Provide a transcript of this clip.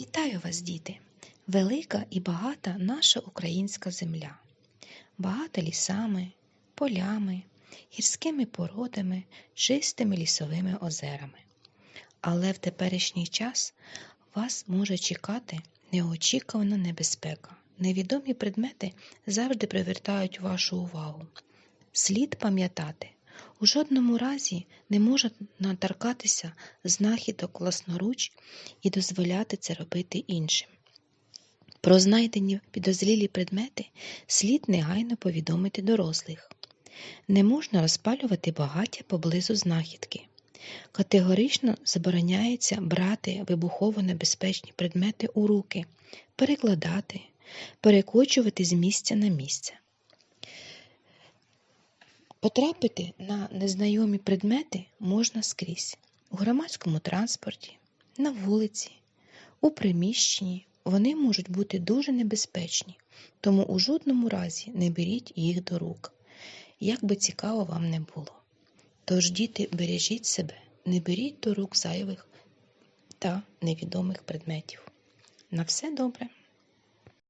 Вітаю вас, діти! Велика і багата наша українська земля, багата лісами, полями, гірськими породами, чистими лісовими озерами. Але в теперішній час вас може чекати неочікувана небезпека. Невідомі предмети завжди привертають вашу увагу. Слід пам'ятати, у жодному разі не можна наторкатися знахідок власноруч і дозволяти це робити іншим. Про знайдені підозрілі предмети слід негайно повідомити дорослих. Не можна розпалювати багаття поблизу знахідки. Категорично забороняється брати вибухово небезпечні предмети у руки, перекладати, перекочувати з місця на місце. Потрапити на незнайомі предмети можна скрізь у громадському транспорті, на вулиці, у приміщенні. Вони можуть бути дуже небезпечні, тому у жодному разі не беріть їх до рук, як би цікаво вам не було. Тож, діти, бережіть себе, не беріть до рук зайвих та невідомих предметів. На все добре!